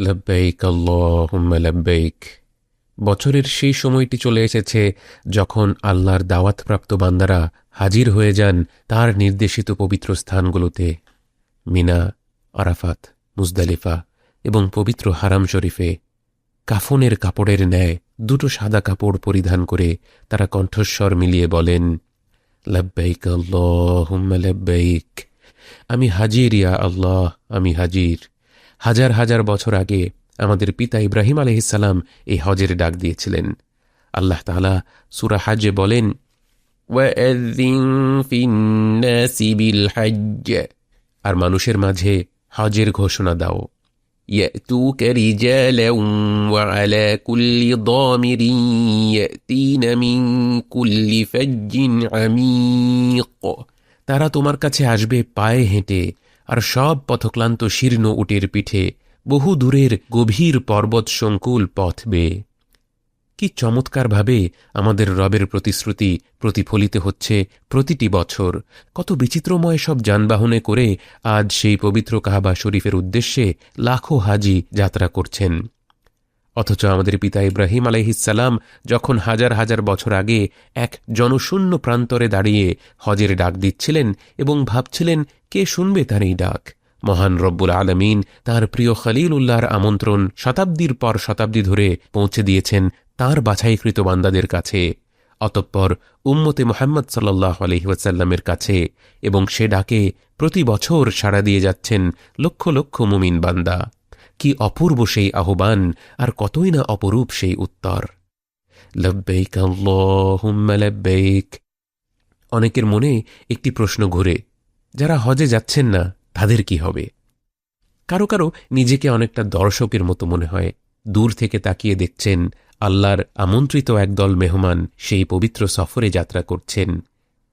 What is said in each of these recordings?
লব্বাইক আল্লাহুম্মা লব্বাইক। বছরের সেই সময়টি চলে এসেছে যখন আল্লাহর দাওয়াতপ্রাপ্ত বান্দারা হাজির হয়ে যান তার নির্দেশিত পবিত্র স্থানগুলোতে। মিনা, আরাফাত, মুজদালিফা এবং পবিত্র হারাম শরীফে কাফনের কাপড়ের ন্যায় দুটো সাদা কাপড় পরিধান করে তারা কণ্ঠস্বর মিলিয়ে বলেন, লব্বাইক আল্লাহুম্মা লব্বাইক। আমি হাজির ইয়া আল্লাহ, আমি হাজির। হাজার হাজার বছর আগে আমাদের পিতা ইব্রাহিম আলহিসাল্লাম এই হজের ডাক দিয়েছিলেন আল্লাহ তাআলা সুরা হাজে বলেন وَأَذِّن فِي النَّاسِ بِالْحَجِّ আর মানুষের মাঝে হজের ঘোষণা দাও يأتوك رجالا وعلى كل ضامر يأتين من كل فج عميق তারা তোমার কাছে আসবে পায়ে হেঁটে আর সব পথক্লান্ত শীর্ণ উটের পিঠে বহু দূরের গভীর পর্বত সংকুল পথ বেয়ে কি চমৎকারভাবে আমাদের রবের প্রতিশ্রুতি প্রতিফলিত হচ্ছে প্রতিটি বছর। কত বিচিত্রময় সব যানবাহনে করে আজ সেই পবিত্র কাহাবা শরীফের উদ্দেশ্যে লাখো হাজি যাত্রা করছেন। অথচ আমাদের পিতা ইব্রাহিম আলহিসাল্লাম যখন হাজার হাজার বছর আগে এক জনশূন্য প্রান্তরে দাঁড়িয়ে হজের ডাক দিচ্ছিলেন এবং ভাবছিলেন, কে শুনবে তার এই ডাক? মহান রব্বুল আলমিন তার প্রিয় খলিল উল্লাহর আমন্ত্রণ শতাব্দীর পর শতাব্দী ধরে পৌঁছে দিয়েছেন তার বাছাইকৃত বান্দাদের কাছে। অতঃপর উম্মতে মোহাম্মদ সাল্লাহ আলহিউসাল্লামের কাছে এবং সে ডাকে প্রতি বছর সাড়া দিয়ে যাচ্ছেন লক্ষ লক্ষ মুমিন বান্দা। কি অপূর্ব সেই আহ্বান, আর কতই না অপরূপ সেই উত্তর। অনেকের মনে একটি প্রশ্ন ঘুরে, যারা হজে যাচ্ছেন না, তাদের কি হবে? কারও কারও নিজেকে অনেকটা দর্শকের মতো মনে হয়, দূর থেকে তাকিয়ে দেখছেন আল্লাহর আমন্ত্রিত একদল মেহমান সেই পবিত্র সফরে যাত্রা করছেন।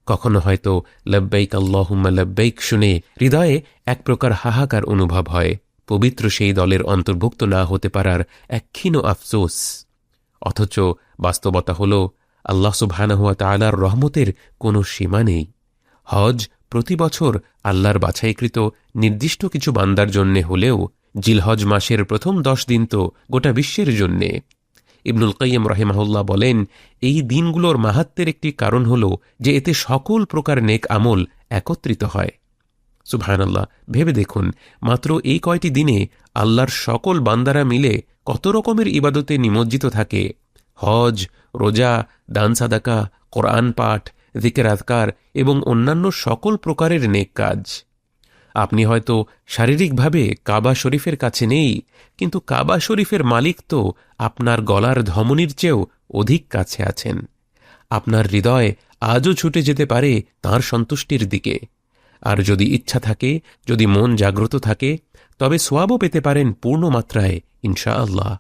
কখনো হয়তো লব্বাইক আল্লাহুম্মা লব্বাইক শুনে হৃদয়ে এক প্রকার হাহাকার অনুভব হয়। পবিত্র সেই দলের অন্তর্ভুক্ত না হতে পারার এক ক্ষীণ আফসোস। অথচ বাস্তবতা হল, আল্লাহ সুবহানাহুয়া তাআলার রহমতের কোনো সীমা নেই। হজ প্রতি বছর আল্লাহর বাছাইকৃত নির্দিষ্ট কিছু বান্দার জন্যে হলেও জিলহজ মাসের প্রথম দশ দিন তো গোটা বিশ্বের জন্যে। ইবনুল কাইম রহেমাহুল্লাহ বলেন, এই দিনগুলোর মাহাত্মের একটি কারণ হল যে এতে সকল প্রকার নেক আমল একত্রিত হয়। সুবহানাল্লাহ, ভেবে দেখুন, মাত্র এই কয়টি দিনে আল্লাহর সকল বান্দারা মিলে কত রকমের ইবাদতে নিমজ্জিত থাকে? হজ, রোজা, দান সাদাকা, কোরআন পাঠ দিকের আজকার এবং অন্যান্য সকল প্রকারের নেক কাজ। আপনি হয়তো শারীরিকভাবে কাবা শরীফের কাছে নেই, কিন্তু কাবা শরীফের মালিক তো আপনার গলার ধমনির চেয়েও অধিক কাছে আছেন। আপনার হৃদয় আজও ছুটে যেতে পারে তার সন্তুষ্টির দিকে। আর যদি ইচ্ছা থাকে, যদি মন জাগ্রত থাকে, তবে সোয়াবও পেতে পারেন পূর্ণ মাত্রায়, ইনশাআল্লাহ।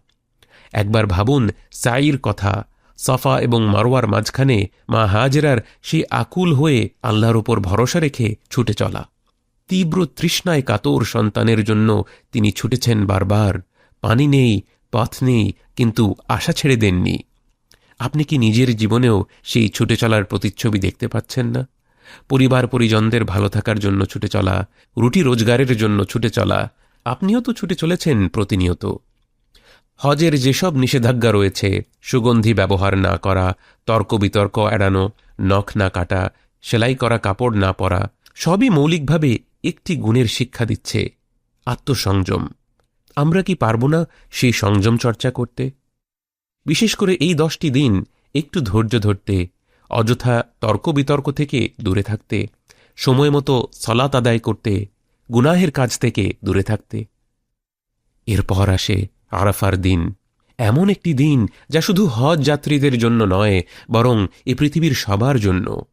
একবার ভাবুন সাইর কথা, সফা এবং মারোয়ার মাঝখানে মা হাজেরার সেই আকুল হয়ে আল্লাহর উপর ভরসা রেখে ছুটে চলা। তীব্র তৃষ্ণায় কাতর সন্তানের জন্য তিনি ছুটেছেন বারবার। পানি নেই, পথ নেই, কিন্তু আশা ছেড়ে দেননি। আপনি কি নিজের জীবনেও সেই ছুটে চলার প্রতিচ্ছবি দেখতে পাচ্ছেন না? পরিবার পরিজনদের ভালো থাকার জন্য ছুটে চলা, রুটি রোজগারের জন্য ছুটে চলা, আপনিও তো ছুটে চলেছেন প্রতিনিয়ত। হজের যেসব নিষেধাজ্ঞা রয়েছে, সুগন্ধি ব্যবহার না করা তর্ক বিতর্ক এড়ানো, নখ না কাটা, সেলাই করা, কাপড় না পরা, সবই মৌলিকভাবে একটি গুণের শিক্ষা দিচ্ছে আত্মসংযম। আমরা কি পারব না সেই সংযম চর্চা করতে? বিশেষ করে এই দশটি দিন একটু ধৈর্য ধরতে অযথা তর্ক বিতর্ক থেকে দূরে থাকতে, সময় মতো সলাত আদায় করতে, গুনাহের কাজ থেকে দূরে থাকতে। এরপর আসে আরাফার দিন। এমন একটি দিন যা শুধু হজ যাত্রীদের জন্য নয়, বরং এ পৃথিবীর সবার জন্য।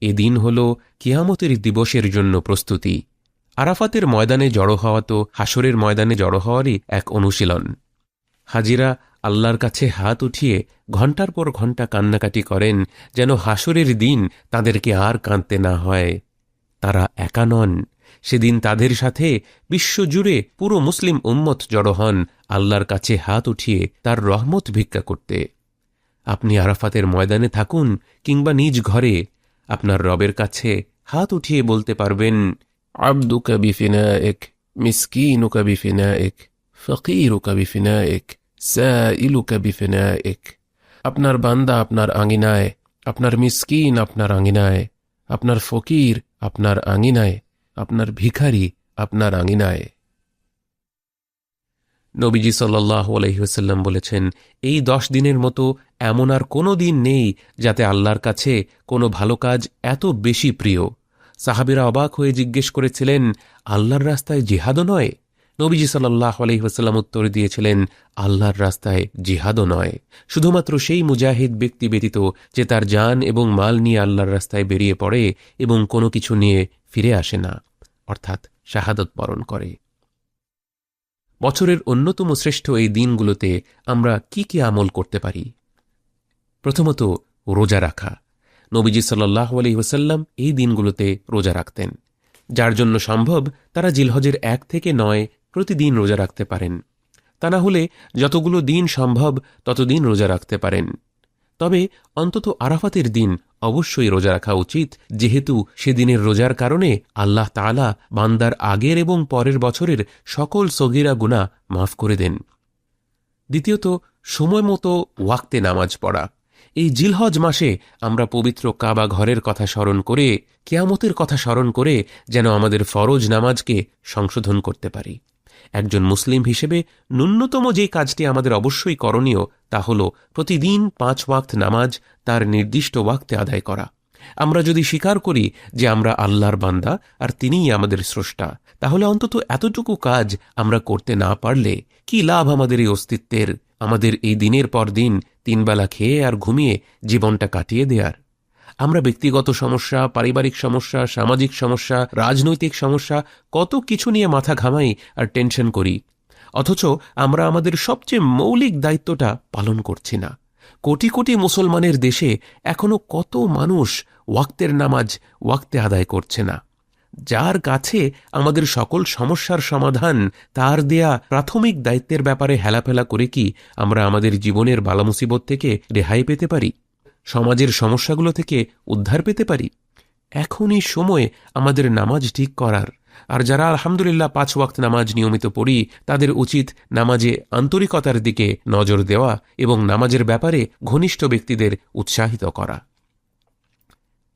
এ দিন হল কিয়ামতের দিবসের জন্য প্রস্তুতি। আরাফাতের ময়দানে জড়ো হওয়া তো হাসরের ময়দানে জড়ো হওয়ারই এক অনুশীলন। হাজিরা আল্লাহর কাছে হাত উঠিয়ে ঘণ্টার পর ঘণ্টা কান্নাকাটি করেন যেন হাসরের দিন তাদেরকে আর কাঁদতে না হয়। তারা একা নন। সেদিন তাদের সাথে বিশ্বজুড়ে পুরো মুসলিম উম্মত জড়ো হন আল্লাহর কাছে হাত উঠিয়ে তার রহমত ভিক্ষা করতে। আপনি আরাফাতের ময়দানে থাকুন কিংবা নিজ ঘরে। আপনার রবের কাছে হাত উঠিয়ে বলতে পারবেন, আব্দুকা বিফিনা এক মিসকিনুকা বিফিনা এক ফকিরুকা বিফিনায়েক সাইলুকা বিফিনায়েক আপনার বান্দা আপনার আঙিনায় আপনার মিসকিন আপনার আঙিনায় আপনার ফকির আপনার আঙিনায় আপনার ভিখারি আপনার আঙিনায় নবীজি সাল্লাহ আলহিহাল্লাম বলেছেন এই দশ দিনের মতো এমন আর কোনো দিন নেই যাতে আল্লাহর কাছে কোনো ভালো কাজ এত বেশি প্রিয়। সাহাবিরা অবাক হয়ে জিজ্ঞেস করেছিলেন, আল্লাহর রাস্তায় জিহাদও নয়? নবীজি সাল্লাহ আলহিহাস্লাম উত্তর দিয়েছিলেন, আল্লাহর রাস্তায় জিহাদও নয়। শুধুমাত্র সেই মুজাহিদ ব্যক্তি ব্যতীত যে তার যান এবং মাল নিয়ে আল্লাহর রাস্তায় বেরিয়ে পড়ে এবং কোনো কিছু নিয়ে ফিরে আসে না, অর্থাৎ শাহাদত বরণ করে। বছরের অন্যতম শ্রেষ্ঠ এই দিনগুলোতে আমরা কি কি আমল করতে পারি? প্রথমত, রোজা রাখা। নবীজি সাল্লাহ আলী ওসাল্লাম এই দিনগুলোতে রোজা রাখতেন। যার জন্য সম্ভব তারা জিলহজের এক থেকে নয় প্রতিদিন রোজা রাখতে পারেন। তা না হলে যতগুলো দিন সম্ভব ততদিন রোজা রাখতে পারেন। তবে অন্তত আরাফাতের দিন অবশ্যই রোজা রাখা উচিত, যেহেতু সেদিনের রোজার কারণে আল্লাহ তালা বান্দার আগের এবং পরের বছরের সকল সগিরা গুণা মাফ করে দেন। দ্বিতীয়ত, সময় মতো ওয়াক্তে নামাজ পড়া। এই জিলহজ মাসে আমরা পবিত্র কাবা ঘরের কথা স্মরণ করে, কেয়ামতের কথা স্মরণ করে যেন আমাদের ফরজ নামাজকে সংশোধন করতে পারি। একজন মুসলিম হিসেবে ন্যূনতম যে কাজটি আমাদের অবশ্যই করণীয়, তা হল প্রতিদিন পাঁচ ওয়াক্ত নামাজ তার নির্দিষ্ট ওয়াক্তে আদায় করা। আমরা যদি স্বীকার করি যে আমরা আল্লাহর বান্দা আর তিনিই আমাদের স্রষ্টা, তাহলে অন্তত এতটুকু কাজ আমরা করতে না পারলে কি লাভ আমাদের এই অস্তিত্বের, আমাদের এই দিনের পর দিন তিনবেলা খেয়ে আর ঘুমিয়ে জীবনটা কাটিয়ে দেয়ার? আমরা ব্যক্তিগত সমস্যা, পারিবারিক সমস্যা, সামাজিক সমস্যা, রাজনৈতিক সমস্যা, কত কিছু নিয়ে মাথা ঘামাই আর টেনশন করি। অথচ আমরা আমাদের সবচেয়ে মৌলিক দায়িত্বটা পালন করছি না। কোটি কোটি মুসলমানের দেশে এখনও কত মানুষ ওয়াক্তের নামাজ ওয়াক্তে আদায় করছে না। যার কাছে আমাদের সকল সমস্যার সমাধান, তার দেয়া প্রাথমিক দায়িত্বের ব্যাপারে হেলাফেলা করে কি আমরা আমাদের জীবনের বালামুসিবত থেকে রেহাই পেতে পারি? সমাজের সমস্যাগুলো থেকে উদ্ধার পেতে পারি? এখনই সময় আমাদের নামাজ ঠিক করার। আর যারা আলহামদুলিল্লাহ পাঁচ ওয়াক্ত নামাজ নিয়মিত পড়ি, তাদের উচিত নামাজে আন্তরিকতার দিকে নজর দেওয়া এবং নামাজের ব্যাপারে ঘনিষ্ঠ ব্যক্তিদের উৎসাহিত করা।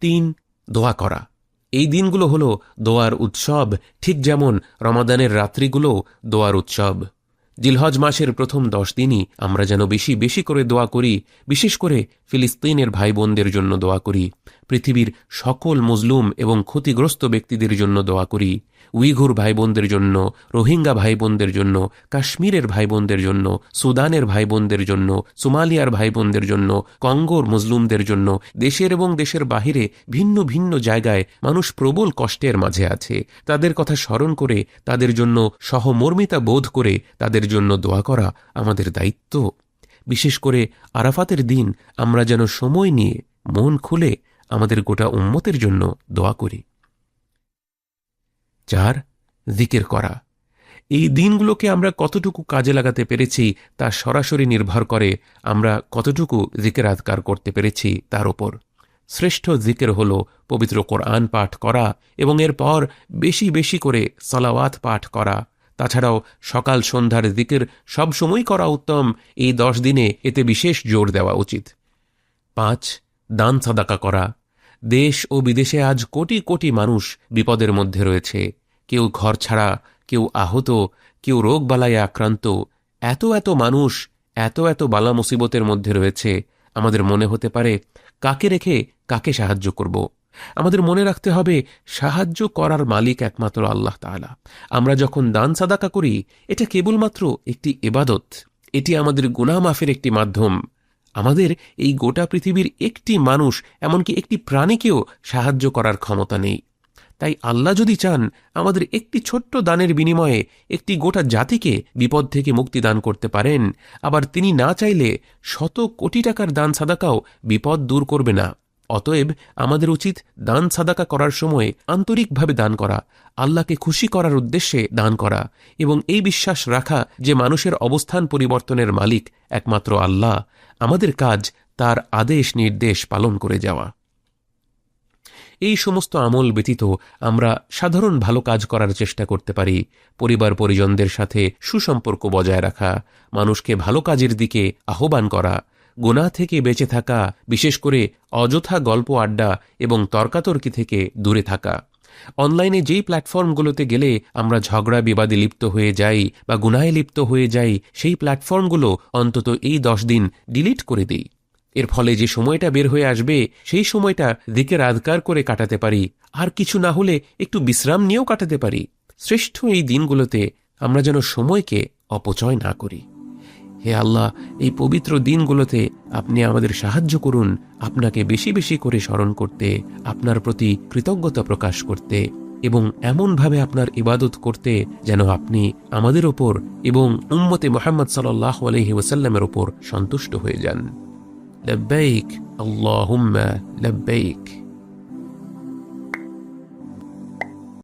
তিন, দোয়া করা। এই দিনগুলো হল দোয়ার উৎসব। ঠিক যেমন রমাদানের রাত্রিগুলো দোয়ার উৎসব। জিলহজ মাসের প্রথম দশ দিনই আমরা যেন বেশি বেশি করে দোয়া করি, বিশেষ করে ফিলিস্তিনের ভাই বোনদের জন্য দোয়া করি। পৃথিবীর সকল মজলুম এবং ক্ষতিগ্রস্ত ব্যক্তিদের জন্য দোয়া করি। উইঘুর ভাই বোনদের জন্য, রোহিঙ্গা ভাই বোনদের জন্য, কাশ্মীরের ভাই বোনদের জন্য, সুদানের ভাই বোনদের জন্য, সোমালিয়ার ভাই বোনদের জন্য, কঙ্গোর মুসলুমদের জন্য, দেশের এবং দেশের বাহিরে ভিন্ন ভিন্ন জায়গায় মানুষ প্রবল কষ্টের মাঝে আছে। তাদের কথা স্মরণ করে, তাদের জন্য সহমর্মিতা বোধ করে, তাদের জন্য দোয়া করা আমাদের দায়িত্ব। বিশেষ করে আরাফাতের দিন, আমরা যেন সময় নিয়ে মন খুলে আমাদের গোটা উম্মতের জন্য দোয়া করি। চার, জিকের করা। এই দিনগুলোকে আমরা কতটুকু কাজে লাগাতে পেরেছি তা সরাসরি নির্ভর করে আমরা কতটুকু জিকের আদকার করতে পেরেছি তার ওপর শ্রেষ্ঠ জিকের হল পবিত্র কোরআন পাঠ করা এবং এরপর বেশি বেশি করে সালাওয়াত পাঠ করা। তাছাড়াও সকাল সন্ধ্যার দিকের সবসময় করা উত্তম, এই দশ দিনে এতে বিশেষ জোর দেওয়া উচিত। পাঁচ, দান সাদাকা করা। দেশ ও বিদেশে আজ কোটি কোটি মানুষ বিপদের মধ্যে রয়েছে। কেউ ঘর ছাড়া, কেউ আহত, কেউ রোগবালায় আক্রান্ত। এত এত মানুষ, এত এত বালা মুসিবতের মধ্যে রয়েছে। আমাদের মনে হতে পারে, কাকে রেখে কাকে সাহায্য করব? আমাদের মনে রাখতে হবে, সাহায্য করার মালিক একমাত্র আল্লাহ তালা আমরা যখন দান সাদাকা করি, এটা কেবলমাত্র একটি এবাদত এটি আমাদের গুনামাফের একটি মাধ্যম। আমাদের এই গোটা পৃথিবীর একটি মানুষ, এমনকি একটি প্রাণীকেও সাহায্য করার ক্ষমতা নেই। তাই আল্লাহ যদি চান, আমাদের একটি ছোট্ট দানের বিনিময়ে একটি গোটা জাতিকে বিপদ থেকে মুক্তি দান করতে পারেন, আবার তিনি না চাইলে শত কোটি টাকার দান সাদাকাও বিপদ দূর করবে না। অতএব আমাদের উচিত দান সাদাকা করার সময় আন্তরিকভাবে দান করা, আল্লাহকে খুশি করার উদ্দেশ্যে দান করা, এবং এই বিশ্বাস রাখা যে মানুষের অবস্থান পরিবর্তনের মালিক একমাত্র আল্লাহ। আমাদের কাজ তার আদেশ নির্দেশ পালন করে যাওয়া। এই সমস্ত আমল ব্যতীত আমরা সাধারণ ভালো কাজ করার চেষ্টা করতে পারি, পরিবার পরিজনদের সাথে সুসম্পর্ক বজায় রাখা, মানুষকে ভালো কাজের দিকে আহ্বান করা গোনা থেকে বেঁচে থাকা, বিশেষ করে অযথা গল্প আড্ডা এবং তর্কাতর্কি থেকে দূরে থাকা। অনলাইনে যেই প্ল্যাটফর্মগুলোতে গেলে আমরা ঝগড়া, বিবাদে লিপ্ত হয়ে যাই বা গুনায় লিপ্ত হয়ে যাই, সেই প্ল্যাটফর্মগুলো অন্তত এই দশ দিন ডিলিট করে দিই। এর ফলে যে সময়টা বের হয়ে আসবে, সেই সময়টা দিকের আধকার করে কাটাতে পারি। আর কিছু না হলে একটু বিশ্রাম নিয়েও কাটাতে পারি। শ্রেষ্ঠ এই দিনগুলোতে আমরা যেন সময়কে অপচয় না করি। হে আল্লাহ, এই পবিত্র দিনগুলোতে আপনি আমাদের সাহায্য করুন আপনাকে বেশি বেশি করে স্মরণ করতে, আপনার প্রতি কৃতজ্ঞতা প্রকাশ করতে এবং এমনভাবে আপনার ইবাদত করতে যেন আপনি আমাদের ওপর এবং উম্মতে মোহাম্মদ সাল্লাহ আলহি ওসাল্লামের ওপর সন্তুষ্ট হয়ে যান। লব্বাইক, আল্লাহুম্মা লব্বাইক।